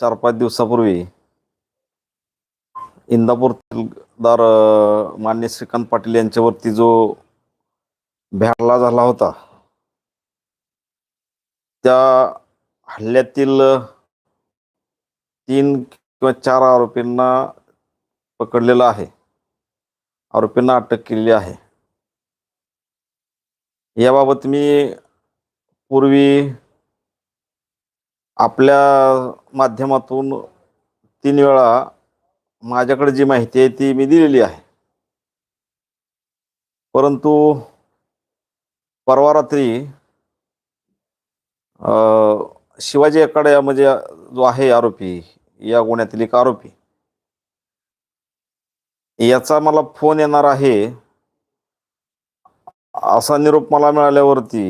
चार पाच दिवसापूर्वी इंदापूर तहसीलदार मान्य श्रीकांत पाटील यांच्यावरती जो हल्ला झाला होता त्या हल्ल्यातील तीन किंवा चार आरोपींना पकडलेलं आहे. आरोपींना अटक केलेली आहे. याबाबत मी पूर्वी आपल्या माध्यमातून तीन वेळा माझ्याकडे जी माहिती आहे ती मी दिलेली आहे. परंतु परवा रात्री शिवाजी एकाडे म्हणजे जो आहे आरोपी या गुन्ह्यातील एक आरोपी याचा मला फोन येणार आहे. असा निरोप मला मिळाल्यावरती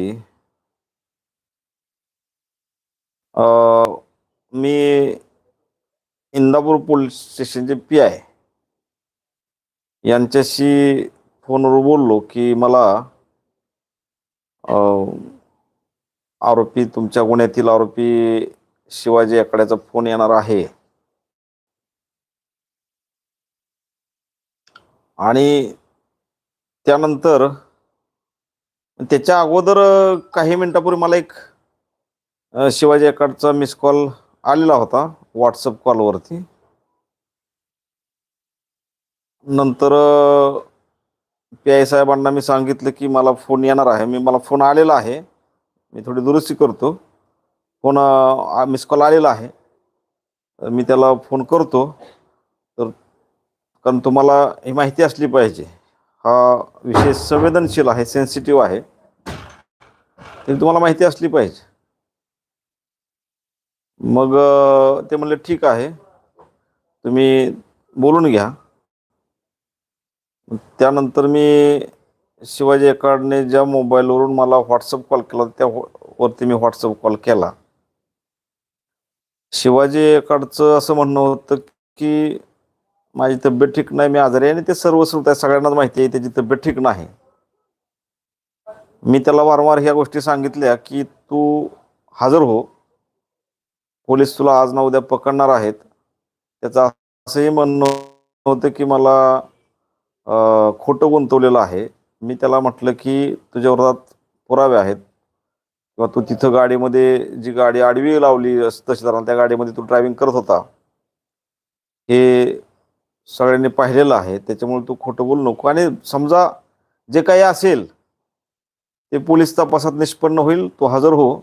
अ, मी इंदापूर पोलीस स्टेशनचे पी आय. यांच्याशी फोनवर बोललो की मला आरोपी तुमच्या गुन्ह्यातील आरोपी शिवाजी आकड्याचा फोन येणार आहे. आणि त्यानंतर त्याच्या अगोदर काही मिनिटापूर्वी मला एक शिवाजी एकाडचा मिस कॉल आलेला होता व्हॉट्सअप कॉलवरती नंतर पी आय साहेबांना मी सांगितलं की मला फोन येणार आहे. मी मला फोन आलेला आहे. मी थोडी दुरुस्ती करतो. फोन मिस कॉल आलेला आहे. तर मी त्याला फोन करतो. तर कारण तुम्हाला ही माहिती असली पाहिजे. हा विषय संवेदनशील आहे सेन्सिटिव्ह आहे. तरी तुम्हाला माहिती असली पाहिजे. मग ते म्हणले ठीक आहे. तुम्ही बोलून घ्या. त्यानंतर मी शिवाजी अकाडने ज्या मोबाईलवरून मला व्हॉट्सअप कॉल केला त्या वरती मी व्हॉट्सअप कॉल केला. शिवाजी एकाडचं असं म्हणणं होतं की माझी तब्येत ठीक नाही मी आजारी आहे आणि ते सर्व आहे सगळ्यांनाच माहिती आहे त्याची तब्येत ठीक नाही. मी त्याला वारंवार ह्या गोष्टी सांगितल्या की तू हजर हो. पोलीस तुला आज ना उद्या पकडणार आहेत. त्याचं असंही म्हणणं होतं की मला खोटं गुंतवलेलं आहे. मी त्याला म्हटलं की तुझ्या विरोधात पुरावे आहेत. किंवा तू तिथं गाडीमध्ये जी गाडी आडवी लावली तहसीलदारांना त्या गाडीमध्ये तू ड्रायव्हिंग करत होता. हे सगळ्यांनी पाहिलेलं आहे. त्याच्यामुळे तू खोटं बोलू नको. आणि समजा जे काही असेल ते पोलीस तपासात निष्पन्न होईल. तू हजर हो.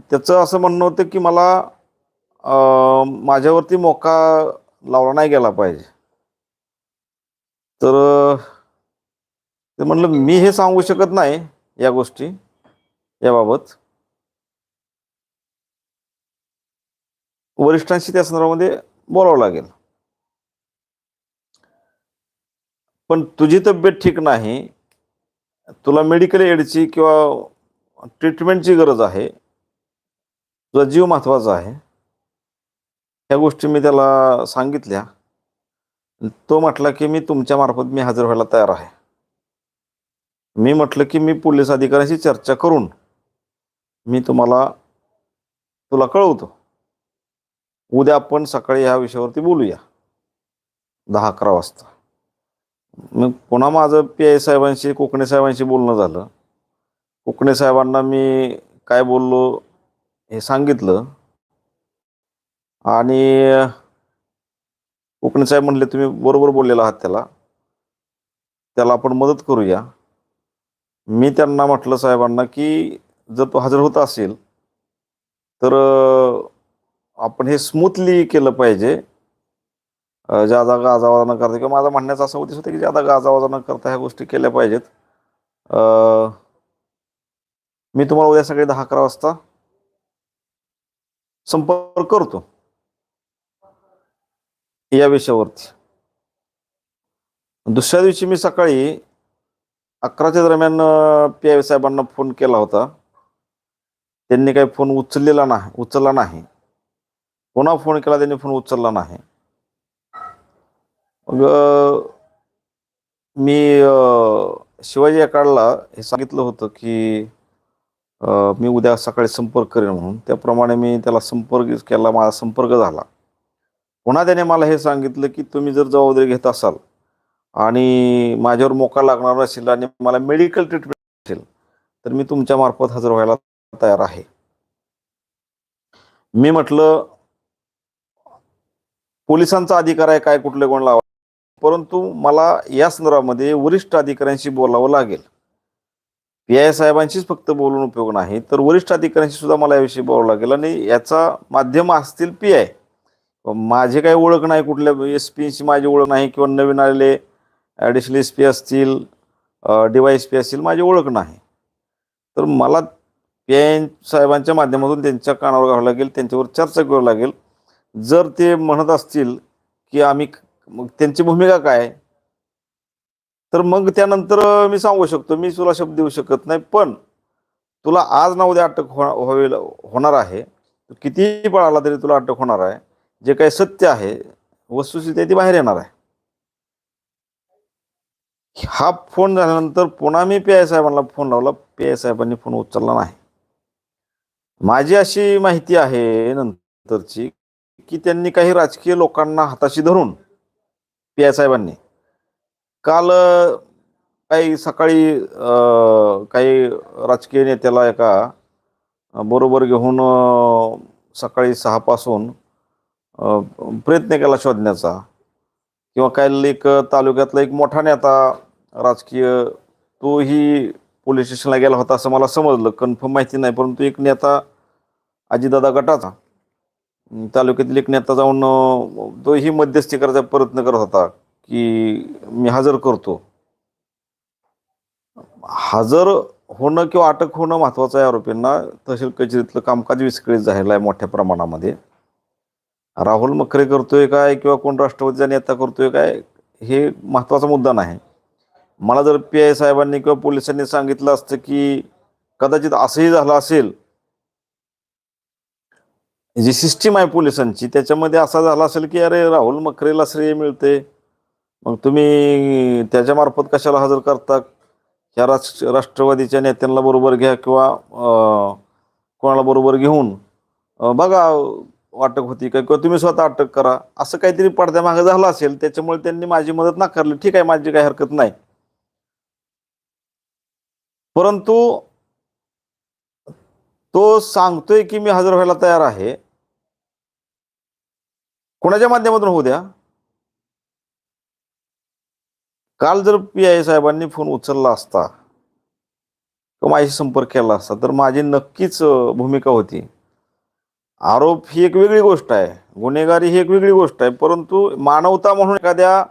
त्याचं असं म्हणणं होतं की मला माझ्यावरती मोका लावला नाही गेला पाहिजे. तर ते म्हणलं मी हे सांगू शकत नाही या गोष्टी याबाबत. वरिष्ठांशी त्या संदर्भामध्ये बोलावं लागेल. पण तुझी तब्येत ठीक नाही तुला मेडिकल एडची किंवा ट्रीटमेंटची गरज आहे तुझा जीव महत्त्वाचा आहे. ह्या गोष्टी मी त्याला सांगितल्या. तो म्हटला की मी तुमच्या मार्फत मी हजर व्हायला तयार आहे. मी म्हटलं की मी पोलीस अधिकाऱ्यांशी चर्चा करून मी तुम्हाला तुला कळवतो. उद्या आपण सकाळी ह्या विषयावरती बोलूया. दहा अकरा वाजता. मग पुन्हा माझं पी आय साहेबांशी कोकणे साहेबांशी बोलणं झालं. कोकणे साहेबांना मी काय बोललो हे सांगितलं. आणि कोकणे साहेब म्हणले तुम्ही बरोबर बोललेला आहात त्याला. त्याला आपण मदत करूया. मी त्यांना म्हटलं साहेबांना की जर तो हजर होत असेल तर आपण हे स्मूथली केलं पाहिजे. ज्यादा गाजावाजा न करता किंवा माझा म्हणण्याचा असं उद्देश होता की ज्यादा गाजावाजा न करता ह्या गोष्टी केल्या पाहिजेत. अं, मी तुम्हाला उद्या सकाळी दहा अकरा वाजता संपर्क करतो. या विषयावरती. दुसऱ्या दिवशी मी सकाळी अकराच्या दरम्यान पी आय साहेबांना फोन केला होता. त्यांनी काही फोन उचललेला नाही उचलला नाही. पुन्हा फोन केला त्यांनी फोन उचलला नाही. मग मी शिवाजी अकाडला हे सांगितलं होतं की मी उद्या सकाळी संपर्क करेन म्हणून. त्याप्रमाणे मी त्याला संपर्क केला माझा संपर्क झाला. पुन्हा त्याने मला हे सांगितलं की तुम्ही जर जबाबदारी घेत असाल आणि माझ्यावर मोका लागणार असेल आणि मला मेडिकल ट्रीटमेंट असेल तर मी तुमच्या मार्फत हजर व्हायला तयार आहे. मी म्हटलं पोलिसांचा अधिकार आहे काय कुठले कोण लावा. परंतु मला या संदर्भामध्ये वरिष्ठ अधिकाऱ्यांशी बोलावं लागेल. पी आय साहेबांशीच फक्त बोलून उपयोग नाही तर वरिष्ठ अधिकाऱ्यांशी सुद्धा मला याविषयी बोलावं लागेल आणि याचा माध्यम असतील पी आय. माझे काही ओळख नाही कुठल्या एस पीची माझी ओळख नाही किंवा नवीन आलेले ॲडिशनल एस पी असतील डिवाय पी असतील माझी ओळख नाही. तर मला पी आय साहेबांच्या माध्यमातून त्यांच्या कानावर घ्यावं लागेल त्यांच्यावर चर्चा करावी लागेल. जर ते म्हणत असतील की आम्ही मग त्यांची भूमिका काय? तर मग त्यानंतर मी सांगू शकतो मी तुला शब्द देऊ शकत नाही पण तुला आज ना उद्या अटक हो व्हावी होणार आहे. कितीही पळाला तरी तुला अटक होणार आहे. जे काही सत्य आहे वस्तुस्थिती आहे ती बाहेर येणार आहे. हा फोन झाल्यानंतर पुन्हा मी पी आय साहेबांना फोन लावला. पी आय साहेबांनी फोन उचलला नाही. माझी अशी माहिती आहे नंतरची की त्यांनी काही राजकीय लोकांना हाताशी धरून पी आय साहेबांनी काल काही सकाळी काही राजकीय नेत्याला एका बरोबर घेऊन सकाळी सहापासून प्रयत्न केला शोधण्याचा. किंवा काही एक तालुक्यातला एक मोठा नेता राजकीय तोही पोलीस स्टेशनला गेला होता असं मला समजलं. कन्फर्म माहिती नाही परंतु एक नेता अजितदादा गटाचा. तालुक्यातील एक नेता जाऊन तोही मध्यस्थी करायचा प्रयत्न करत होता. की मी हजर करतो. हजर होणं किंवा अटक होणं महत्वाचं आहे आरोपींना. तहसील कचेरीतलं कामकाज विस्कळीत झालेलं आहे मोठ्या प्रमाणामध्ये. राहुल मखरे करतोय काय किंवा कोण राष्ट्रवादीचा नेता करतोय काय हे महत्त्वाचा मुद्दा नाही. मला जर पी आय साहेबांनी किंवा पोलिसांनी सांगितलं असतं की कदाचित असंही झालं असेल जी सिस्टीम आहे पोलिसांची त्याच्यामध्ये असा झाला असेल की अरे राहुल मखरेला श्रेय मिळते मग तुम्ही त्याच्यामार्फत कशाला हजर करता? ह्या राष्ट्र राष्ट्रवादीच्या नेत्यांना बरोबर घ्या किंवा कोणाला बरोबर घेऊन बघा अटक होती का किंवा तुम्ही स्वतः अटक करा. असं काहीतरी पडद्यामागं झालं असेल त्याच्यामुळे त्यांनी माझी मदत नाकारली. ठीक आहे माझी काही हरकत नाही. परंतु तो सांगतोय की मी हजर व्हायला तयार आहे. कोणाच्या माध्यमातून होऊ द्या? काल जर पी आय साहेबांनी फोन उचलला असता किंवा माझ्याशी संपर्क केला असता तर माझी नक्कीच भूमिका होती. आरोप ही एक वेगळी गोष्ट आहे. गुन्हेगारी ही एक वेगळी गोष्ट आहे. परंतु मानवता म्हणून एखाद्या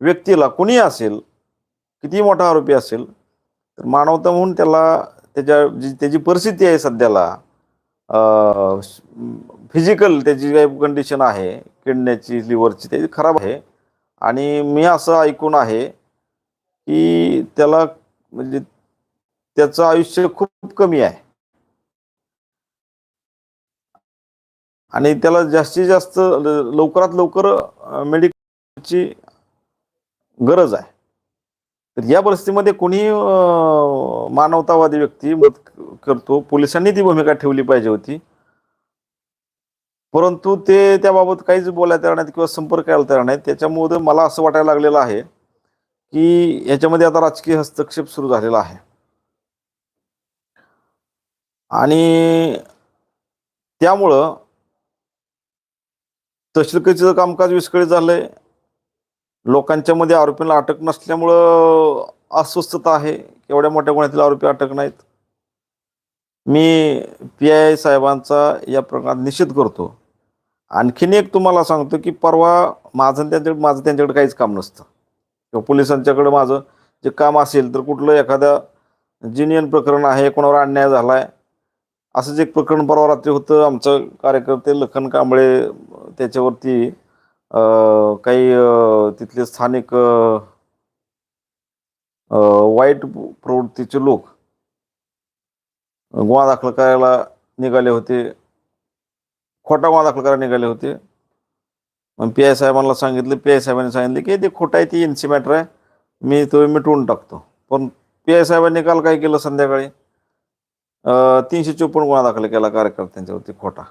व्यक्तीला कुणी असेल किती मोठा आरोपी असेल तर मानवता म्हणून त्याला त्याच्या जी त्याची परिस्थिती आहे सध्याला फिजिकल त्याची काही कंडिशन आहे. किडण्याची लिव्हरची त्याची खराब आहे. आणि मी असं ऐकून आहे की त्याला म्हणजे त्याचं आयुष्य खूप कमी आहे. आणि त्याला जास्तीत जास्त लवकरात लवकर मेडिकलची गरज आहे. तर या परिस्थितीमध्ये कोणी मानवतावादी व्यक्ती मदत करतो? पोलिसांनी ती भूमिका ठेवली पाहिजे होती. परंतु ते त्याबाबत काहीच बोलायला तयार नाहीत किंवा संपर्क करायला तयार नाहीत. त्याच्यामुळे मला असं वाटायला लागलेलं आहे की याच्यामध्ये आता राजकीय हस्तक्षेप सुरू झालेला आहे. आणि त्यामुळं तहसीलकचेचं कामकाज विस्कळीत झालंय. लोकांच्या मध्ये आरोपींना अटक नसल्यामुळं अस्वस्थता आहे. एवढ्या मोठ्या गुन्ह्यातील आरोपी अटक नाहीत. मी पी आय साहेबांचा या प्रकारात निषेध करतो. आणखीन एक तुम्हाला सांगतो की परवा माझं आणि त्यांच्याकडे माझं त्यांच्याकडे काहीच काम नसतं. किंवा पोलिसांच्याकडे माझं जे काम असेल तर कुठलं एखादं जिनियन प्रकरण आहे कोणावर अन्याय झाला आहे असंच एक प्रकरण परवा रात्री होतं. आमचं कार्यकर्ते लखन कांबळे त्याच्यावरती काही तिथले स्थानिक वाईट प्रवृत्तीचे लोक गुन्हा दाखल करायला निघाले होते. खोटा गुन्हा दाखल करायला निघाले होते. मग पी आय साहेबांना सांगितलं पी आय साहेबांनी सांगितलं की ते खोटं आहे ती एनसी मॅटर आहे. मी तो मिटवून टाकतो. पण पी आय साहेबांनी काल काय केलं संध्याकाळी? तीनशे चोपन्न गुन्हा दाखल केला कार्यकर्त्यांच्यावरती खोटा.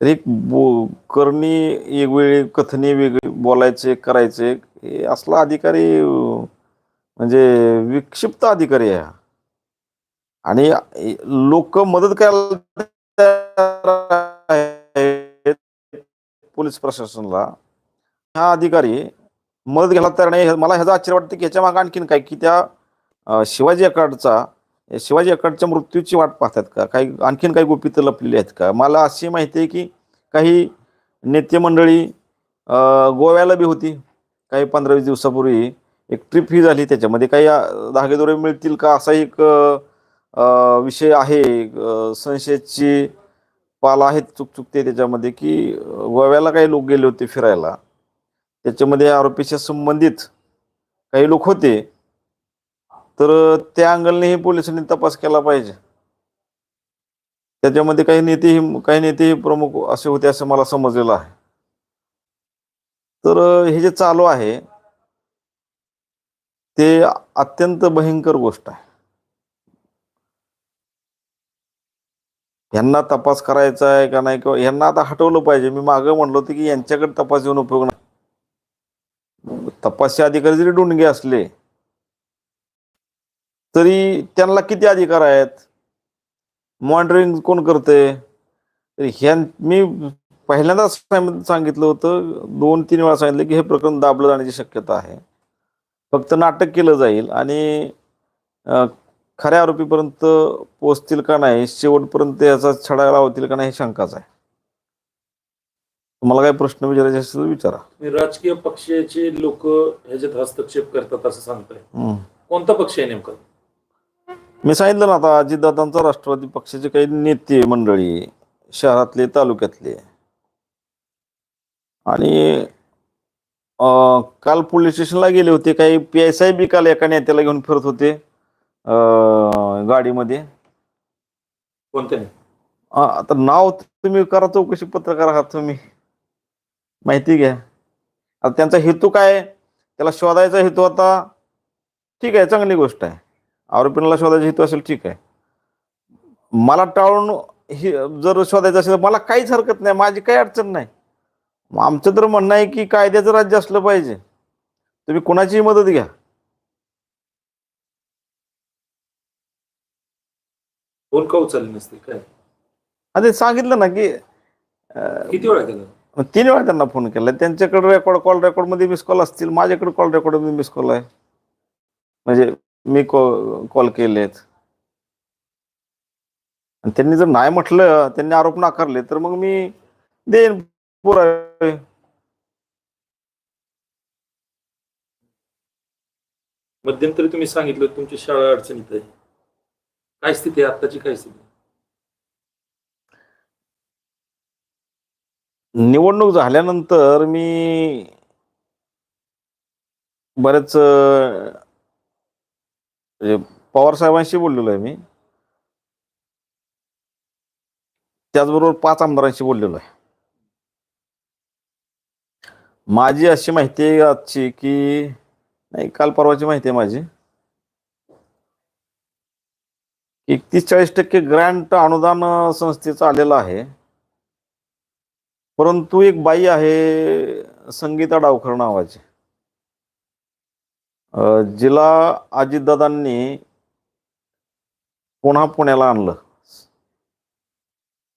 तर एक बो करणी वेगवेगळी कथनी वेगळी बोलायचे करायचे हे असला अधिकारी म्हणजे विक्षिप्त अधिकारी आहे आणि लोक मदत करायला पोलीस प्रशासनाला. हा अधिकारी मदत घ्यायला तयार नाही. मला ह्याचा आश्चर्य वाटतं की ह्याच्या मागे आणखीन काय? की त्या शिवाजी अकाडचा शिवाजी अकाडच्या मृत्यूची वाट पाहतात का? काही आणखीन काही गोपितं लपलेली आहेत का? मला अशी माहिती आहे की काही नेते मंडळी गोव्याला बी होती. काही पंधरा वीस दिवसापूर्वी एक ट्रिप ही झाली त्याच्यामध्ये. काही धागेदोरे मिळतील का? असा एक विषय आहे. संशयाची पाल आहेत चुकचुकते त्याच्यामध्ये की गोव्याला काही लोक गेले होते फिरायला. त्याच्यामध्ये आरोपीच्या संबंधित काही लोक होते. तर त्या अँगलने पोलिसांनी तपास केला पाहिजे. त्याच्यामध्ये काही नेते काही नेते प्रमुख असे होते असं मला समजलेलं आहे. तर हे जे चालू आहे ते अत्यंत भयंकर गोष्ट आहे. यांना तपास करायचा आहे का नाही? किंवा यांना आता हटवलं पाहिजे. मी मागं म्हणलो होतं की यांच्याकडे तपास येऊन उपयोग नाही. तपासचे अधिकारी जरी डोंडगे असले तरी त्यांना किती अधिकार आहेत? मॉनिटरिंग कोण करते ह्या मी पहिल्यांदाच सांगितलं होतं दोन तीन वेळा सांगितलं की हे प्रकरण दाबलं जाण्याची शक्यता आहे. फक्त नाटक केलं जाईल आणि खऱ्या आरोपीपर्यंत पोहोचतील का नाही शेवटपर्यंत याचा छडा लावतील का नाही ही शंकाच आहे. तुम्हाला काही प्रश्न विचारायचे असेल तर विचारा. राजकीय पक्षाचे लोक ह्याच्यात हस्तक्षेप करतात असं सांगताय. कोणता पक्ष आहे नेमका? मी सांगितलं ना आता अजितदादांचा राष्ट्रवादी पक्षाचे काही नेते मंडळी शहरातले तालुक्यातले. आणि काल पोलीस स्टेशनला गेले होते. काही पी एस आय बी काल एका नेत्याला घेऊन फिरत होते. अं, गाडीमध्ये. नाही अं, आता नाव तुम्ही करा चौकशी पत्रकार आहात तुम्ही. माहिती घ्या. आता त्यांचा हेतू काय आहे? त्याला शोधायचा हेतू आता ठीक आहे चांगली गोष्ट आहे. आरोपीला शोधायचा हेतू असेल ठीक आहे. मला टाळून हे जर शोधायचं असेल तर मला काहीच हरकत नाही माझी काही अडचण नाही. मग आमचं तर म्हणणं आहे की कायद्याचं राज्य असलं पाहिजे. तुम्ही कोणाचीही मदत घ्या. फोन का उचलली नसते? काय? आणि सांगितलं ना की अं, किती वेळा केलं? तीन वेळा त्यांना फोन केला. त्यांच्याकडे रेकॉर्ड कॉल रेकॉर्डमध्ये मिस कॉल असतील. माझ्याकडे कॉल रेकॉर्डमध्ये मिस कॉल आहे. म्हणजे मी कॉल केलेत. आणि त्यांनी जर नाही म्हटलं त्यांनी आरोप नाकारले तर मग मी देईन पुरावे मध्यंतरी तुम्ही सांगितलं तुमची शाळा अडचणीत आहे. काय स्थिती आहे? आत्ताची काय स्थिती निवडणूक झाल्यानंतर मी बरेच म्हणजे पवार साहेबांशी बोललेलो आहे मी. त्याचबरोबर पाच आमदारांशी बोललेलो आहे. माझी अशी माहिती आहे आजची की नाही काल परवाची माहिती आहे माझी. एकतीस चाळीस टक्के ग्रँट अनुदान संस्थेचं आलेलं आहे. परंतु एक बाई आहे संगीता डावखर नावाची. जिला अजितदादांनी पुन्हा पुण्याला आणलं.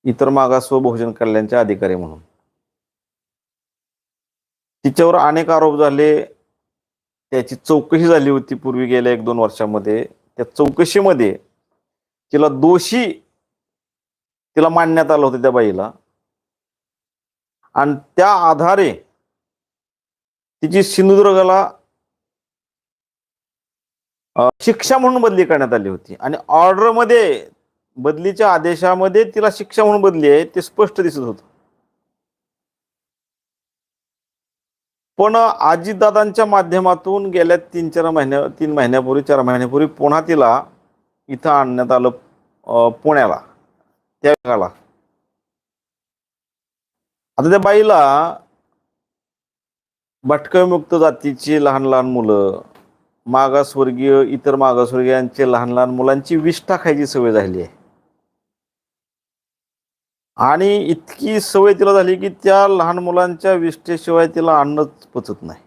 इतर मागास व बहुजन कल्याणचे अधिकारी म्हणून. तिच्यावर अनेक आरोप झाले. त्याची चौकशी झाली होती पूर्वी गेल्या एक दोन वर्षामध्ये. त्या चौकशीमध्ये तिला दोषी तिला मानण्यात आलं होतं त्या बाईला. आणि त्या आधारे तिची सिंधुदुर्गाला शिक्षा म्हणून बदली करण्यात आली होती. आणि ऑर्डरमध्ये बदलीच्या आदेशामध्ये तिला शिक्षा म्हणून बदली आहे ते स्पष्ट दिसत होतं. पण आजीदादांच्या माध्यमातून गेल्या तीन चार महिन्या तीन महिन्यापूर्वी चार महिन्यापूर्वी पुन्हा तिला इथं आणण्यात आलं. पुण्याला त्या वेळेला आता त्या बाईला भटकमुक्त जातीची लहान लहान मुलं मागासवर्गीय इतर मागासवर्गीयांचे लहान लहान मुलांची विष्ठा खायची सवय झाली आहे. आणि इतकी सवय तिला झाली की त्या लहान मुलांच्या विष्ठेशिवाय तिला अन्नच पचत नाही.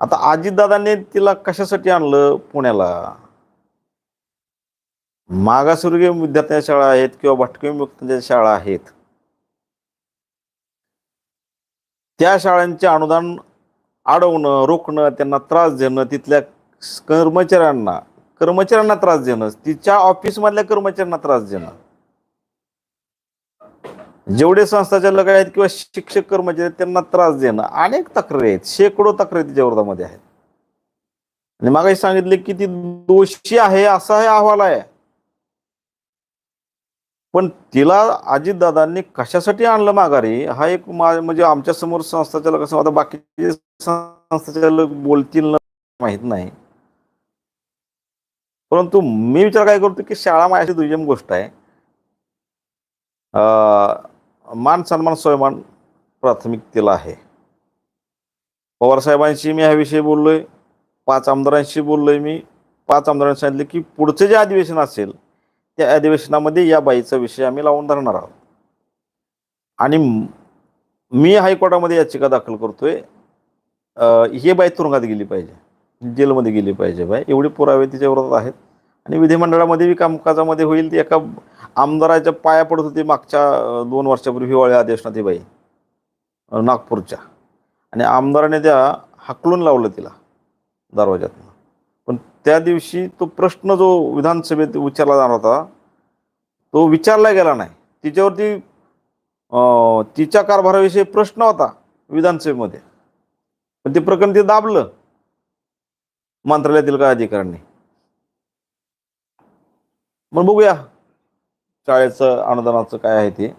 आता अजितदादांनी तिला कशासाठी आणलं पुण्याला? मागासवर्गीय विद्यार्थ्यांच्या शाळा आहेत किंवा भटके मुक्तांच्या शाळा आहेत त्या शाळांचे अनुदान अडवणं रोखणं त्यांना त्रास देणं तिथल्या कर्मचाऱ्यांना कर्मचाऱ्यांना त्रास देणं तिच्या ऑफिसमधल्या कर्मचाऱ्यांना त्रास देणं. जेवढे संस्थाचालक आहेत किंवा शिक्षक कर्मचारी आहेत त्यांना त्रास देणं. अनेक तक्रारी आहेत शेकडो तक्रारी तिच्या विरोधामध्ये आहेत. आणि मागाशी सांगितले की ती दोषी आहे असा हे अहवाल आहे. पण तिला अजितदादांनी कशासाठी आणलं माघारी? हा एक मा- म्हणजे आमच्यासमोर संस्थाचालक असं आता बाकीचे संस्थाचालक बोलतील माहीत माहीत नाही. परंतु मी विचार काय करतो की शाळा माझ्याशी दुय्यम गोष्ट आहे. अं, मान सन्मान स्वयंमान प्राथमिकतेला आहे. पवार साहेबांशी मी ह्याविषयी बोललोय. पाच आमदारांशी बोललोय मी. पाच आमदारांनी सांगितले की पुढचं जे अधिवेशन असेल त्या अधिवेशनामध्ये या बाईचा विषय आम्ही लावून धरणार आहोत. आणि मी हायकोर्टामध्ये याचिका दाखल करतोय. हे ही बाई तुरुंगात गेली पाहिजे. जेलमध्ये गेली पाहिजे बाई. एवढे पुरावे तिच्या विरोधात आहेत. आणि विधिमंडळामध्ये बी कामकाजामध्ये होईल ती एका आमदाराच्या पाया पडत होती मागच्या दोन वर्षापूर्वी हिवाळ्या अधिवेशनात ही बाई नागपूरच्या. आणि आमदाराने त्या हाकलून लावलं तिला दरवाज्यातनं. त्या दिवशी तो प्रश्न जो विधानसभेत विचारला जाणार होता तो विचारला गेला नाही. तिच्यावरती तिच्या कारभाराविषयी प्रश्न होता विधानसभेमध्ये. पण ते प्रकरण ते दाबलं मंत्रालयातील काय अधिकाऱ्यांनी. मग बघूया शाळेचं अनुदानाचं काय आहे ते.